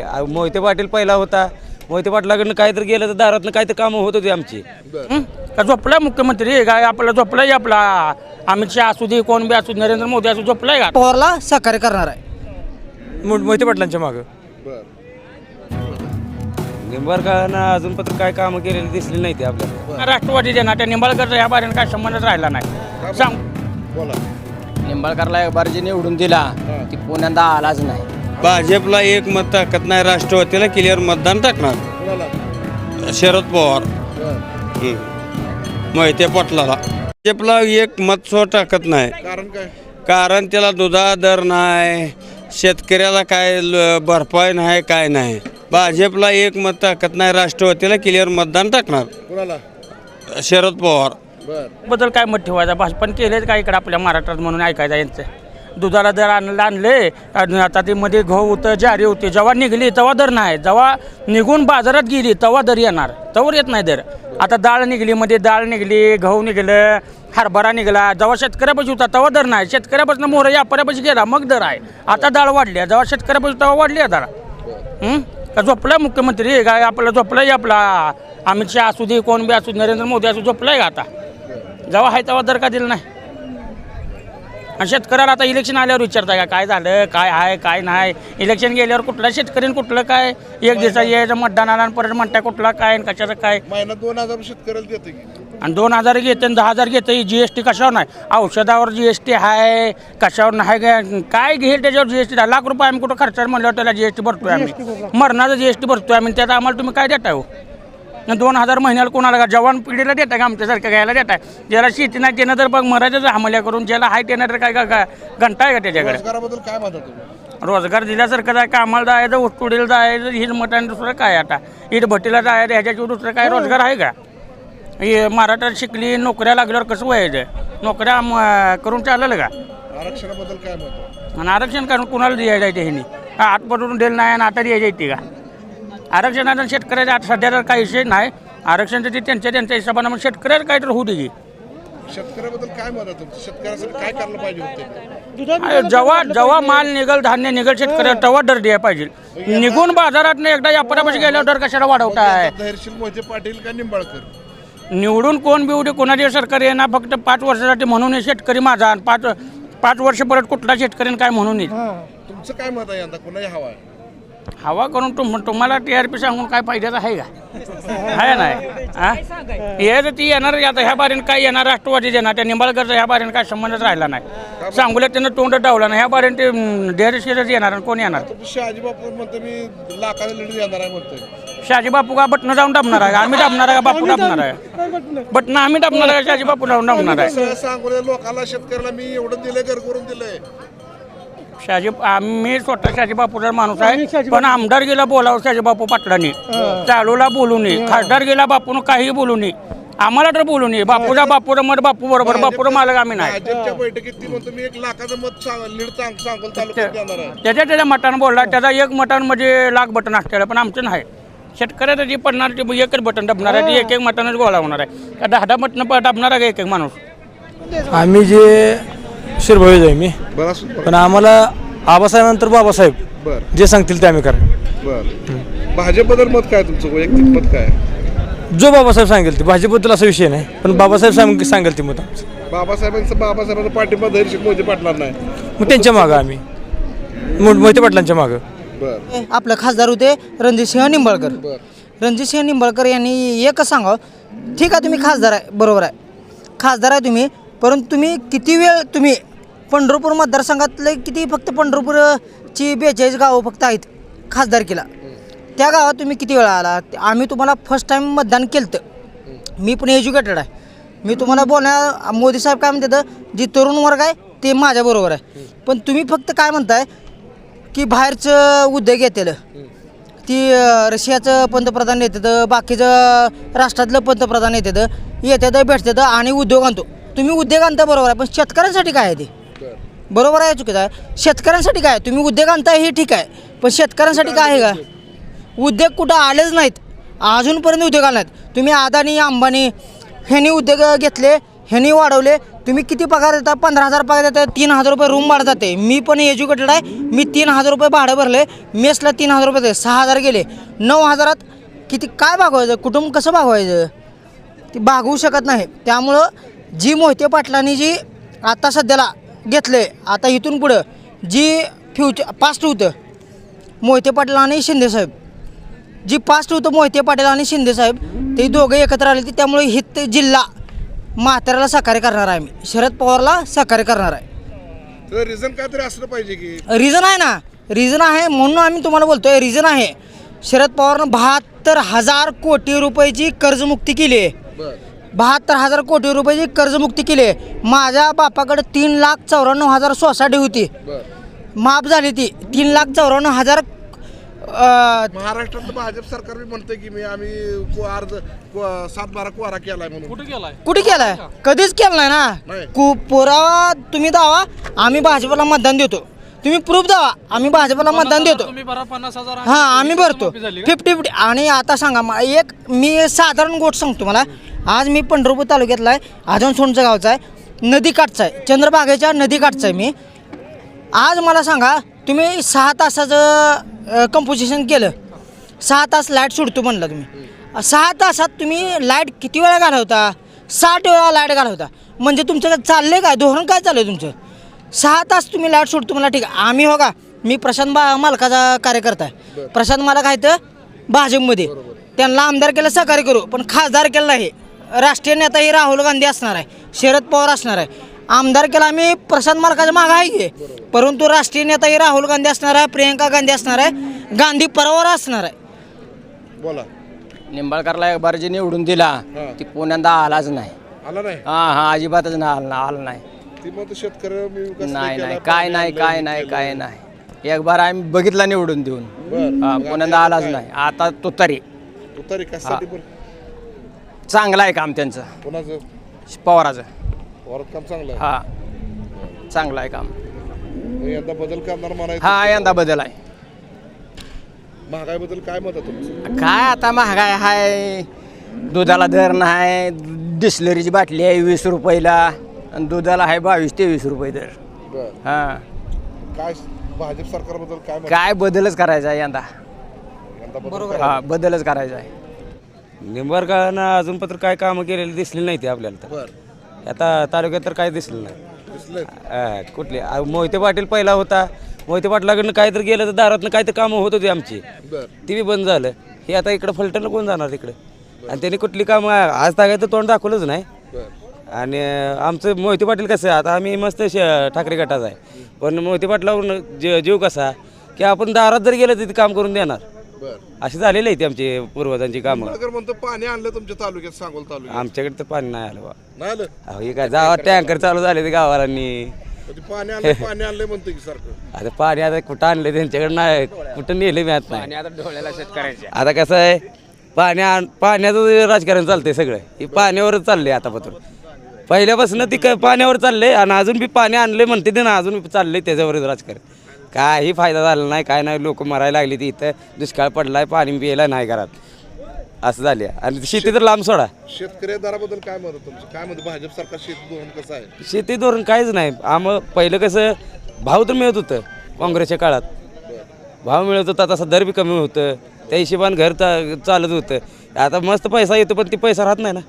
आ- मोहिते पाटील पहिला होता. मोहिते पाटलाकडनं काहीतरी गेलं तर दारातनं काहीतरी कामं होत होती आमची. हं? का झोपलाय मुख्यमंत्री? काय आपला झोपलाय आपला? अमित शहा असू दे कोण बी असू दे, नरेंद्र मोदी असू झोपलाय का? पवारला सहकार्य करणार आहे. मोहिते पाटलांच्या मागं. निंबाळकरांना अजून पत्र काय कामं केलेली दिसली नाही ते आपल्याला. राष्ट्रवादी त्या निंबाळकरचा ह्या बारीने काय संबंधच राहिला नाही. सांग. बोला. निंबाळकरला एक बार जे निवडून दिला ती पुण्यांदा आलाच नाही. भाजपला एक मत टाकत नाही राष्ट्रवादीला क्लिअर मतदान टाकणार. शरद पवार. मोहिते पाटलाला. भाजपला एक मत सो टाकत नाही. कारण काय? कारण त्याला दुधा दर नाही. शेतकऱ्याला काय ल- भरपाई नाही काय नाही. भाजपला एक मत टाकत नाही राष्ट्रवादीला क्लिअर मतदान टाकणार. कुणाला? शरद पवार. बर. बद्दल काय मत ठेवायचा? भाजपन केलेच काय इकडे आपल्या महाराष्ट्रात म्हणून ऐकायचं यांचं? दुधाला दर आणलं आणले आणि आता ते मध्ये गहू होतं जारी होती जेव्हा निघली तेव्हा दर नाही. जेव्हा निघून बाजारात गेली तेव्हा दर येणार. तेव्हा येत नाही दर. आता डाळ निघली मध्ये डाळ निघली गहू निघलं हरभरा निघाला. जेव्हा शेतकऱ्यापाशी होता तेव्हा दर नाही. शेतकऱ्यापासून मोहर व्यापाऱ्यापाशी गेला मग दर आहे. आता डाळ वाढली आहे. जेव्हा शेतकऱ्यापाशी तेव्हा वाढली आहे दर का झोपला मुख्यमंत्री? काय आपला झोपलाय आपला? अमित शहा असू दे कोण बी असू दे, नरेंद्र मोदी असू झोपलाय का आता? जेव्हा आहे तेव्हा दर का दिला नाही? आणि शेतकऱ्याला आता इलेक्शन आल्यावर विचारताय का काय झालं काय आहे काय नाही? इलेक्शन गेल्यावर कुठला शेतकऱ्याने कुठलं काय? एक दिवसा यायचं मतदानाला आणि परत म्हणताय कुठला काय आणि कशाचं काय? महिन्यात दोन हजार शेतकऱ्याला देते की. आणि दोन हजार घेते आणि दहा हजार घेते जी एस टी कशावर नाही? औषधावर जी एस टी आहे कशावर नाही काय- काय घेईल त्याच्यावर जी एस टी लाख रुपये आम्ही कुठं खर्चावर म्हणल्यावर त्याला जी एस टी भरतोय आम्ही. मरणाचं जी एस टी भरतोय आम्ही त्यात आम्हाला तुम्ही काय देताय हो? आणि दोन हजार महिन्याला कोणाला का जवान पिढीला देताय का आमच्यासारखं घ्यायला देताय? ज्याला शेती नाही त्यानं तर बघ मरायचं हमल्या करून ज्याला हाय त्यानं तर काय का घंटा आहे का त्याच्याकडे? काय रोजगार दिल्यासारखं आहे कामाला जायचं उठतुडीला जायचं हिज मटाने दुसरं काय आता? इट भट्टीला जायचं ह्याच्याशिवाय दुसरं काय रोजगार आहे का? हे मराठा शिकली नोकऱ्या लागल्यावर कसं व्हायचं? नोकऱ्या करून चालेल का? आरक्षणाबद्दल काय आहे? आणि आरक्षण करून कुणाला द्यायला येते ह्यांनी? आठपटून दिलं नाही आणि आता द्यायची येते का? आरक्षणाचा शेतकऱ्याचा आता सध्या तर काही विषय नाही. आरक्षणचं ते त्यांच्या त्यांच्या हिशोबानं मग शेतकऱ्याला काहीतरी होऊ दे की. शेतकऱ्याबद्दल काय मत आहे तुमचं? शेतकऱ्यासाठी काय करायला पाहिजे होते अरे जेव्हा जेव्हा माल निघल धान्य निघल शेतकऱ्याला तेव्हा दर द्यायला पाहिजे. निघून बाजारात एकदा व्यापारापाशी गेल्यावर दर कशाला वाढवताय? धैर्यशील मोहिते पाटील का निंबाळकर? निवडून कोण बी उद्या कोणाचे सरकार येणार? फक्त पाच वर्षासाठी म्हणून हे शेतकरी माझा आणि पाच पाच वर्ष परत कुठला शेतकऱ्याने काय म्हणून येईल? तुमचं काय मत आहे यंदा? कुणाची हवा आहे? हवा करून तुम तुम्हाला टी आर पी सांगून काय फायद्याचं आहे का? आहे नाही हा? हे तर ती येणार आता ह्या बारीने काय येणार राष्ट्रवादी येणार त्या निंबाळकरचा ह्या बारीने काय संबंधच राहिला नाही. सांगूला त्यानं तोंड डावला नाही. ह्या बारीने ते डेअरशीरच येणार आणि कोण येणार? तुमचं शहाजी बापू म्हणतो मी लाखाचा लीड येणार आहे म्हणतोय. शहाजी बापू का बटणं जाऊन दाबणार आहे? आम्ही दाबणार आहे का बापू दाबणार आहे? बटणं? आम्ही दाबणार आहे का शहाजी बापू जाऊन दाबणार आहे? सांगू लोकांना शेतकऱ्याला मी एवढं दिलंय घर करून दिलंय. शहाजी आम्ही स्वतः शहाजी बापूचा माणूस आहे पण आमदार गेला बोलावं शहाजी बापू पाटलांनी. चालूला बोलू नये खासदार गेला बापून काही बोलू नये. आम्हाला तर बोलू नये बापूचा बापूचा मत बापू बरोबर बापूचा मालक आम्ही नाही. भाजपच्या बैठकीत ती म्हणतो मी एक लाखाचं मत सांग लीड सांग सांगोल तालुक्यात देणार आहे. त्याच्या त्याच्या मटानं बोलला त्याचा एक मटान म्हणजे लाख बटन असलेलं पण आमचं नाही. शेतकऱ्याचं जे पडणार ते एकच बटन दाबणार आहे ते एक एक मटानच गोळा होणार आहे. का दहा दहा बटन दाबणार आहे का एक एक माणूस? आम्ही जे शिरभवीज आहे मी. बरं. पण आम्हाला आबासाहेबांतर बाबासाहेब बरं. जे सांगतील ते आम्ही करणार. बरं. भाजपबद्दल मत काय तुमचं? वैयक्तिक मत काय? जो बाबासाहेब सांगेल ते. भाजपबद्दल असा विषय नाही पण बाबासाहेब सांग सांगेल ते मत आमचं. बाबासाहेबांचं बाबासाहेबांचा पाठिंबा धैर्यशील मोहिते पाटलांना नाही मग त्यांच्या मागं आम्ही. मो- मोहिते पाटलांच्या मागं. बरं. आपलं खासदार होते रणजितसिंह निंबाळकर. बरं. रणजितसिंह निंबाळकर यांनी एकच सांगावं ठीक आहे तुम्ही खासदार आहे बरोबर आहे. खासदार आहे तुम्ही परंतु तुम्ही किती वेळ तुम्ही पंढरपूर मतदारसंघातले किती फक्त पंढरपूरची बेचाळीस गावं फक्त आहेत खासदार केला त्या गावात तुम्ही किती वेळा आला? आम्ही तुम्हाला फर्स्ट टाईम मतदान केलं मी पण एज्युकेटेड आहे. मी तुम्हाला बोलण्या मोदी साहेब काय म्हणतात जे तरुण वर्ग आहे ते माझ्याबरोबर आहे. पण तुम्ही फक्त काय म्हणताय की बाहेरचं उद्योग येतेलं. ती रशियाचं पंतप्रधान येतात बाकीचं राष्ट्रातलं पंतप्रधान येतात येतात भेटतात आणि उद्योग आणतो. तुम्ही उद्योग आणता बरोबर आहे पण शेतकऱ्यांसाठी काय आहे ते? बरोबर आहे चुकीचं आहे. शेतकऱ्यांसाठी काय? तुम्ही उद्योग आणताय हे ठीक आहे. पण शेतकऱ्यांसाठी काय आहे का? उद्योग कुठं आलेच नाहीत. अजूनपर्यंत उद्योग आले नाहीत. तुम्ही अदानी अंबानी ह्यांनी उद्योग घेतले ह्यांनी वाढवले. तुम्ही किती पगार देता? पंधरा हजार पगार देता तीन हजार रुपये रूम भाडं जाते. मी पण एज्युकेटेड आहे. मी तीन हजार रुपये भाडं भरले. मेसला तीन हजार रुपये दे सहा हजार गेले. नऊ हजारात किती काय भागवायचं? कुटुंब कसं भागवायचं? ती भागवू शकत नाही. त्यामुळं जी मोहिते पाटलांनी जी आता सध्याला घेतले. आता इथून पुढं जी फ्युचर पास्ट होतं मोहिते पाटील आणि शिंदेसाहेब जी पास्ट होतं मोहिते पाटील आणि शिंदेसाहेब ते दोघं एकत्र आले ते त्यामुळे हित जिल्हा म्हाताऱ्याला सहकार्य करणार आहे मी शरद पवारला सहकार्य करणार आहे. तर रिझन काहीतरी असलं पाहिजे की? रिझन आहे ना. रिझन आहे म्हणून आम्ही तुम्हाला बोलतोय रिझन आहे. शरद पवारनं बहात्तर हजार कोटी रुपयाची कर्जमुक्ती केली आहे. बर. बहात्तर हजार कोटी रुपयाची कर्जमुक्ती केली. आहे माझ्या बापाकडे तीन लाख चौऱ्याण्णव हजार सोसायटी होती. माफ झाली ती. तीन लाख चौऱ्याण्णव हजार अं, महाराष्ट्रातलं भाजप सरकार बी म्हणतंय की मी आम्ही को- अर्ज को- सात बारा कोरा केलाय म्हणून. कुठे केलाय? कुठे केलाय? कधीच केलं नाही ना. नाही. कु पुरावा तुम्ही दावा आम्ही भाजपला मतदान देतो. तुम्ही प्रूफ दावा आम्ही भाजपला मतदान देतो. हा आम्ही भरतो. फिफ्टी फिफ्टी आणि आता सांगा एक मी साधारण गोष्ट सांगतो मला. आज मी पंढरपूर तालुक्यातला आहे. आजनसोंडचं गावचा आहे. नदीकाठचा आहे. चंद्रभागेच्या नदीकाठचा आहे मी. आज मला सांगा तुम्ही सहा तासाचं कंपोजिशन केलं. सहा तास लाइट सोडतो म्हणलं तुम्ही. सहा तासात तुम्ही लाइट किती वेळा घालवता? साठ वेळा लाइट घालवता. म्हणजे तुमचं काय चाललंय काय? धोरण काय चाललंय तुमचं? सहा तास तुम्ही लाइट सोडतो मला ठीक आहे. आम्ही हो का मी प्रशांत बा मालकाचा कार्यकर्ता आहे. प्रशांत मालक आहे तर भाजपमध्ये. त्यांना आमदार केलं सहकार्य करू पण खासदार केलं नाही. राष्ट्रीय नेता हे राहुल गांधी असणार आहे शरद पवार असणार आहे. आमदार केला आम्ही प्रशांत मालकाच्या मागं आहे की. परंतु राष्ट्रीय नेता हे राहुल गांधी असणार आहे प्रियंका गांधी असणार आहे गांधी परवार असणार आहे. बोला. निंबाळकरला एक बार जे निवडून दिला ती पुण्यांदा आलाच नाही. आला नाही? हा हा अजिबातच नाही आला आला नाही. मग शेतकरी मी विकास नाही केला, नाही. काय पाणी नाही काय नाही. काय नाही. एक बार आम्ही बघितला निवडून देऊन. बर. हा पुण्यांदा आलाच नाही. आता तो तरी. तू तरी कशासाठी पण चांगलं आहे काम त्यांचं. कोणाचं? पवाराचं. वरात काम चांगलं आहे. हा. चांगलं आहे काम. मग यंदा बदल करणार म्हणायचं हा यंदा बदल आहे. महागाईबद्दल काय मत आहे तुमचं? काय आता महागाई आहे दुधाला दर नाही डिस्लरीची बाटली आहे वीस रुपयाला. आणि दुधाला आहे बावीस तेवीस रुपये दर. बर. हां. काय भाजप सरकारबद्दल काय काय बदलच करायचा आहे यंदा. यंदा बदल हा बदलच करायचा आहे. निंबारकानं अजून पत्र काय कामं केलेली दिसली नाही ते आपल्याला तर. बर. आता तालुक्यात तर काय दिसलं नाही. दिसले हा, कुठले? मोहिते पाटील पहिला होता. मोहिते पाटलाकडनं काय तर गेलं तर दारातनं काय तर कामं होत होती आमची. बर. ती बी बंद झालं. हे आता इकडं फलटणला कोण जाणार तिकडे? आणि त्यांनी कुठली कामं आज तागाय तर तोंड दाखवलंच नाही. बर. आणि आमचं मोहिते पाटील कसं आहे आता आम्ही मस्त श- ठाकरे गटाचा आहे. पण मोहिते पाटलावरून जी- जीव कसा की आपण दारात जर गेलं तिथे काम करून देणार. बर. अशी झालेली आहे ती आमची पूर्वजांची कामं. नगर म्हणतो पाणी आणलं तुमच्या तालुक्यात सांगोल तालुक्यात? आमच्याकडे तर पाणी नाही आलं बा नाही आलं? अहो हे काय जावा टँकर चालू झाले ते गावालांनी मग ते पाणी आणलं पाणी आणलंय म्हणतो की सारखं. आता पाणी आता कुठं आणलं त्यांच्याकडे नाही कुठं नेले मी आता नाही. आता डोळ्याला शेतकऱ्याच्या. आता कसं आहे पाण्या पाण्याचं राजकारण चालतंय सगळं हे पाण्यावरच चाललंय आतापासून. पहिल्यापासून ती क- पाण्यावर चाललंय आणि अजून बी पाणी आणले म्हणते ते ना अजून बी चाललंय त्याच्यावरच राजकारण. काही फायदा झाला नाही काय नाही लोक मरायला लागली ती इथं. दुष्काळ पडलाय पाणी प्यायला नाही घरात. असं झाले आणि शेती तर लांब सोडा. शेतकरी दराबद्दल काय मत आहे तुमचं? काय म्हणतो भाजप सरकार शेती धोरण कसं आहे? शेती धोरण काहीच नाही. आम पहिलं कसं भाव तर मिळत होतं काँग्रेसच्या काळात. भाव मिळत होता तसा दर बी कमी होतं. त्या हिशोबाने घर चा चालत होतं. आता मस्त पैसा येतो पण ती पैसा राहत नाही ना.